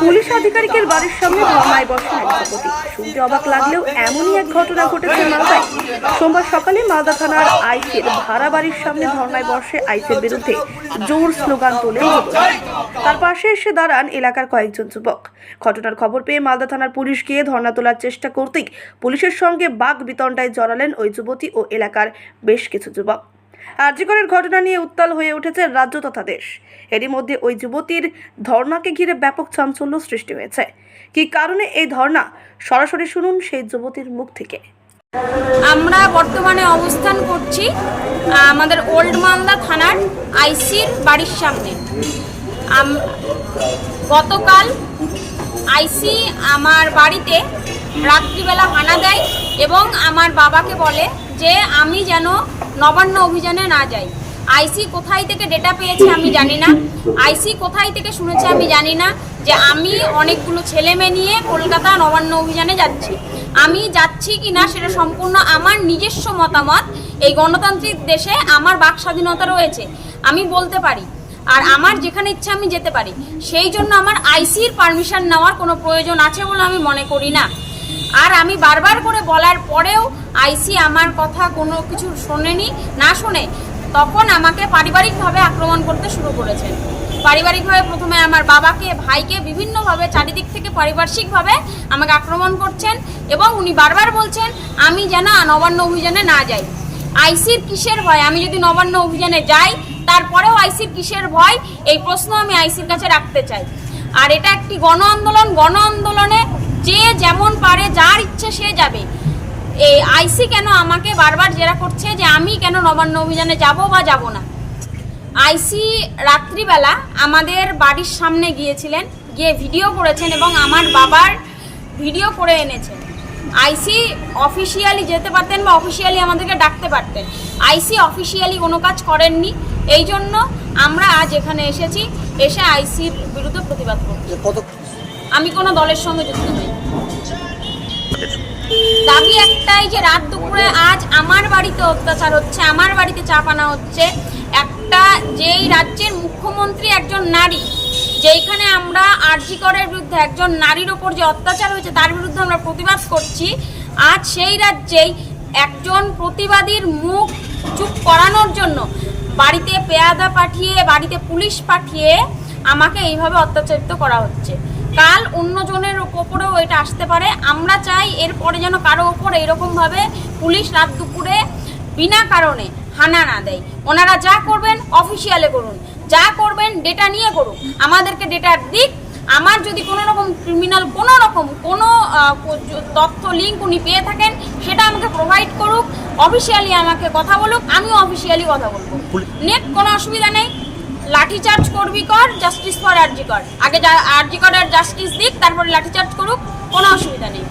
Police আধিকারিকের বাড়ির সামনে ধর্নায় বসেন এক শুনতে অবাক লাগলেও এমনই এক ঘটনা ঘটেছে মালদায়। সোমবার সকালে মালদা থানার আইসির ভাড়া বাড়ির সামনে ধর্নায় বসে আইসির বিরুদ্ধে জোর স্লোগান যুবতী তার পাশে এসে দাঁড়ান এলাকার কয়েকজন যুবক। ঘটনার খবর পেয়ে মালদা থানার পুলিশ গিয়ে ধর্না তোলার চেষ্টা করতেই পুলিশের সঙ্গে বাঘ বিতণ্ডায় জড়ালেন ওই যুবতী ও এলাকার বেশ কিছু যুবক। আর্যিকরের ঘটনা নিয়ে উত্তাল হয়ে উঠেছে রাজ্য তথা দেশ। এরই মধ্যে ওই যুবতীর ধর্নাকে ঘিরে ব্যাপক চাঞ্চল্য সৃষ্টি হয়েছে। কী কারণে এই ধর্না? সরাসরি শুনুন সেই যুবতীর মুখ থেকে। আমরা বর্তমানে অবস্থান করছি আমাদের ওল্ড মালদা থানার আইসির বাড়ির সামনে। গতকাল আইসি আমার বাড়িতে রাত্রিবেলা হানা দেয় এবং আমার বাবাকে বলে যে, আমি যেন নবান্ন অভিযানে না যাই। আইসি কোথায় থেকে ডেটা পেয়েছে আমি জানি না। আইসি কোথায় থেকে শুনেছে আমি জানি না যে আমি অনেকগুলো ছেলে মেয়ে নিয়ে কলকাতা নবান্ন অভিযানে যাচ্ছি। আমি যাচ্ছি কি না সেটা সম্পূর্ণ আমার নিজস্ব মতামত। এই গণতান্ত্রিক দেশে আমার বাক স্বাধীনতা রয়েছে, আমি বলতে পারি। আর আমার যেখানে ইচ্ছা আমি যেতে পারি। সেই জন্য আমার আইসির পারমিশন নেওয়ার কোনো প্রয়োজন আছে বলে আমি মনে করি না। আর আমি বারবার করে বলার পরেও আইসি আমার কথা কোনো কিছু শোনেনি, না শোনে তখন আমাকে পারিবারিকভাবে আক্রমণ করতে শুরু করেছেন পারিবারিকভাবে প্রথমে আমার বাবাকে, ভাইকে বিভিন্নভাবে চারিদিক থেকে পারিপার্শ্বিকভাবে আমাকে আক্রমণ করছেন এবং উনি বারবার বলছেন, আমি যেন নবান্ন অভিযানে না যাই। আইসির কিসের ভয়? আমি যদি নবান্ন অভিযানে যাই, তারপরেও আইসির কিসের ভয়? এই প্রশ্ন আমি আইসির কাছে রাখতে চাই। আর এটা একটি গণ আন্দোলন। গণ আন্দোলনে যে যেমন পারে যার ইচ্ছে সে যাবে। এই আইসি কেন আমাকে বারবার জেরা করছে যে আমি কেন নবান্ন অভিযানে যাব বা যাব না? আইসি রাত্রিবেলা আমাদের বাড়ির সামনে গিয়েছিলেন গিয়ে ভিডিও করেছেন এবং আমার বাবার ভিডিও করে এনেছেন। আইসি অফিসিয়ালি যেতে পারতেন বা অফিসিয়ালি আমাদেরকে ডাকতে পারতেন। আইসি অফিসিয়ালি কোনো কাজ করেননি। এই জন্য আমরা আজ এখানে এসেছি এসে আইসির বিরুদ্ধে প্রতিবাদ করছি আমি কোনো দলের সঙ্গে যুক্ত নই। দাবি একটাই যে রাত দুপুরে আজ আমার বাড়িতে অত্যাচার হচ্ছে, আমার বাড়িতে চাপানো হচ্ছে। একটা যেই রাজ্যের মুখ্যমন্ত্রী একজন নারী, যেইখানে আমরা আরজিকরের বিরুদ্ধে একজন নারীর ওপর যে অত্যাচার হয়েছে, তার বিরুদ্ধে আমরা প্রতিবাদ করছি। আজ সেই রাজ্যেই একজন প্রতিবাদীর মুখ চুপ করানোর জন্য বাড়িতে পেয়াদা পাঠিয়ে, বাড়িতে পুলিশ পাঠিয়ে আমাকে এইভাবে অত্যাচারিত করা হচ্ছে। কাল অন্যজনের ওপরেও এটা আসতে পারে। আমরা চাই এরপরে যেন কারও ওপর এরকমভাবে পুলিশ রাত দুপুরে বিনা কারণে হানা না দেয়। ওনারা যা করবেন অফিসিয়ালে করুন যা করবেন ডেটা নিয়ে করুন। আমাদেরকে ডেটার দিক। আমার যদি কোনো রকম ক্রিমিনাল কোনো রকম কোনো তথ্য লিঙ্ক উনি পেয়ে থাকেন সেটা আমাকে প্রোভাইড করুক। অফিসিয়ালি আমাকে কথা বলুক আমিও অফিসিয়ালি কথা বলব। নেট কোনো অসুবিধা নেই। লাঠিচার্জ করবি কর জাস্টিস ফর আরজি কর। আগে আরজি কর আর জাস্টিস দিক, তারপরে লাঠিচার্জ করুক, কোনো অসুবিধা নেই।